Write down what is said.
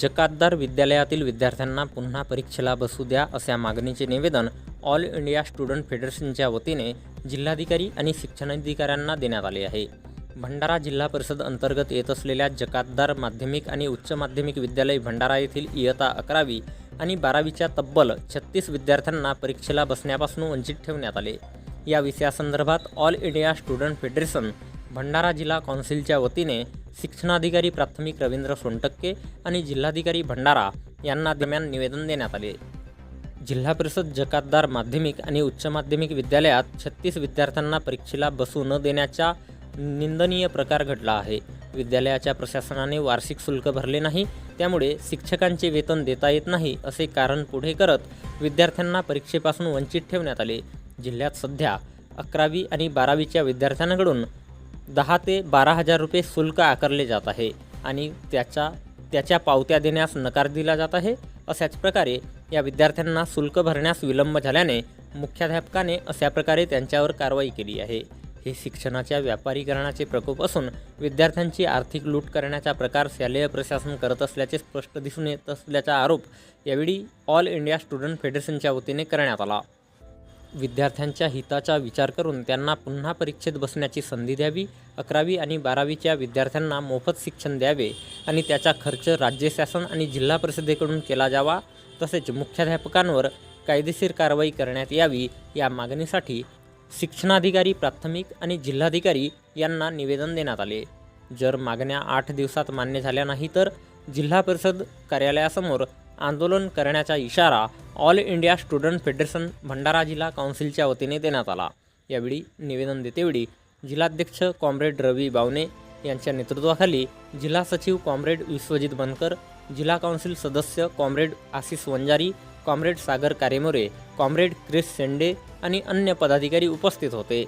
जकातदार विद्यालयातील विद्यार्थ्यांना पुन्हा परीक्षेला बसू द्या अशा मागणीचे निवेदन ऑल इंडिया स्टुडंट फेडरेशनच्या वतीने जिल्हाधिकारी आणि शिक्षणाधिकाऱ्यांना देण्यात आले आहे. भंडारा जिल्हा परिषद अंतर्गत येत असलेल्या जकातदार माध्यमिक आणि उच्च माध्यमिक विद्यालय भंडारा येथील इयत्ता अकरावी आणि बारावीच्या तब्बल छत्तीस विद्यार्थ्यांना परीक्षेला बसण्यापासून वंचित ठेवण्यात आले. या विषयासंदर्भात all India student federation Bhandara जिल्हा कौन्सिलच्या वतीने शिक्षणाधिकारी प्राथमिक रवींद्र सोनटक्के आणि जिल्हाधिकारी भंडारा यांना दरम्यान निवेदन देण्यात आले. जिल्हा परिषद जकातदार माध्यमिक आणि उच्च माध्यमिक विद्यालयात छत्तीस विद्यार्थ्यांना परीक्षेला बसू न देण्याचा निंदनीय प्रकार घडला आहे. विद्यालयाच्या प्रशासनाने वार्षिक शुल्क भरले नाही त्यामुळे शिक्षकांचे वेतन देता येत नाही असे कारण पुढे करत विद्यार्थ्यांना परीक्षेपासून वंचित ठेवण्यात आले. जिल्ह्यात सध्या अकरावी आणि बारावीच्या विद्यार्थ्यांकडून दहा ते बारा हजार रुपये शुल्क आकारले जात आहे आणि त्याच्या त्याच्या पावत्या देण्यास नकार दिला जात आहे अशाच प्रकारे या विद्यार्थ्यांना शुल्क भरण्यास विलंब झाल्याने मुख्याध्यापकाने अशा प्रकारे त्यांच्यावर कारवाई केली आहे. हे शिक्षणाच्या व्यापारीकरणाचे प्रकोप असून विद्यार्थ्यांची आर्थिक लूट करण्याचा प्रकार शालेय प्रशासन करत असल्याचे स्पष्ट दिसून येत असल्याचा आरोप यावेळी ऑल इंडिया स्टुडंट फेडरेशनच्या वतीने करण्यात आला. विद्यार्थ्यांच्या हिताचा विचार करून त्यांना पुन्हा परीक्षेत बसण्याची संधी द्यावी अकरावी आणि बारावीच्या विद्यार्थ्यांना मोफत शिक्षण द्यावे आणि त्याचा खर्च राज्य शासन आणि जिल्हा परिषदेकडून केला जावा तसेच मुख्याध्यापकांवर कायदेशीर कारवाई करण्यात यावी या मागणीसाठी शिक्षणाधिकारी प्राथमिक आणि जिल्हाधिकारी यांना निवेदन देण्यात आले. जर मागण्या आठ दिवसात मान्य झाल्या नाही तर जिल्हा परिषद कार्यालयासमोर आंदोलन करण्याचा इशारा all India student federation Bhandara जिल्हा काउन्सिलच्या वतीने देण्यात आला. यावेळी निवेदन देतेवेळी जिल्हाध्यक्ष कॉम्रेड रवी बावणे यांच्या नेतृत्वाखाली जिल्हा सचिव कॉम्रेड विश्वजित बनकर जिल्हा काउन्सिल सदस्य comrade Ashish Vanjari comrade Sagar Karemore comrade Chris Shende आणि अन्य पदाधिकारी उपस्थित होते.